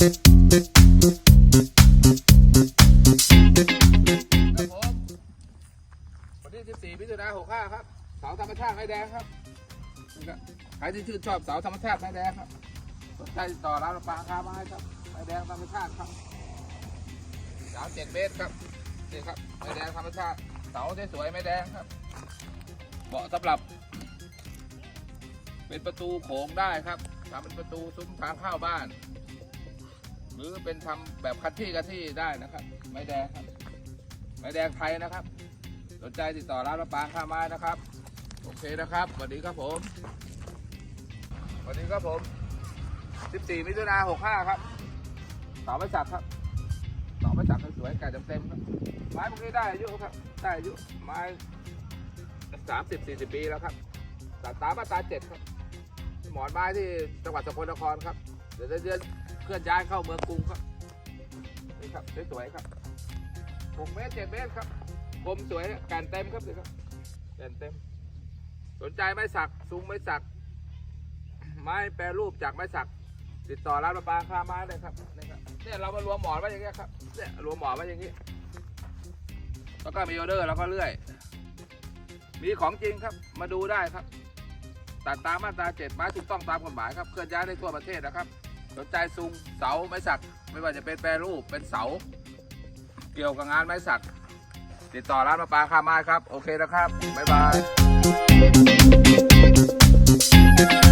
ครับวันที่ 14มิถุนายน65 ครับ เสาธรรมชาติไม้แดงครับใครที่ชื่นชอบเสาธรรมชาติไม้แดงครับสนใจต่อร้านประปาคาไม้ครับ ไม้แดงธรรมชาติครับเสา7เมตรครับนี่ครับ ไม้แดงธรรมชาติ เสาสวยๆไม้แดงครับ เหมาะสำหรับ เป็นประตูโขงได้ครับทำเป็นประตูซุ้มทางเข้าบ้าน หรือเป็นทำแบบคัดที่คัดที่ได้นะครับ ไม้แดงครับ ไม้แดงไทยนะครับ สนใจติดต่อร้านประปางข้าไม้นะครับ โอเคนะครับสวัสดีครับผมสวัสดีครับผม 14 มิถุนา65 ครับเสาไม้สักครับเสาไม้สักสวยๆไก่เต็มๆครับไม้พวกนี้ได้อายุครับ ได้อายุไม้สามสิบสี่สิบปีแล้วครับตัดตามาตราเจ็ดครับหมอนไม้ที่จังหวัดสกลนครครับ เดี๋ยวจะเดือน เคลื่อนย้ายเข้าเมืองกรุงครับนี่ครับสวยๆครับหกเมตรเจ็ดเมตรครับคมสวยแก่นเต็มครับนี่ครับแก่นเต็ม สนใจไม้สักซุ้งไม้สัก ไม้แปรรูปจากไม้สัก ติดต่อร้านประปาคาไม้เลยครับนี่ครับเนี่ยเรามารวมหมอนไว้อย่างเงี้ยครับเนี่ยรวมหมอนไว้อย่างงี้ แล้วก็มีออเดอร์แล้วก็เลื่อย มีของจริงครับมาดูได้ครับตัดตามมาตราเจ็ดไม้ถูกต้องตามกฎหมายครับเคลื่อนย้ายได้ทั่วประเทศนะครับ สนใจซุงเสาไม้สัก ไม่ว่าจะเป็นแปรรูปเป็นเสา เกี่ยวกับงานไม้สัก ติดต่อร้านมาปลาคามาครับ โอเคนะครับ บ๊ายบาย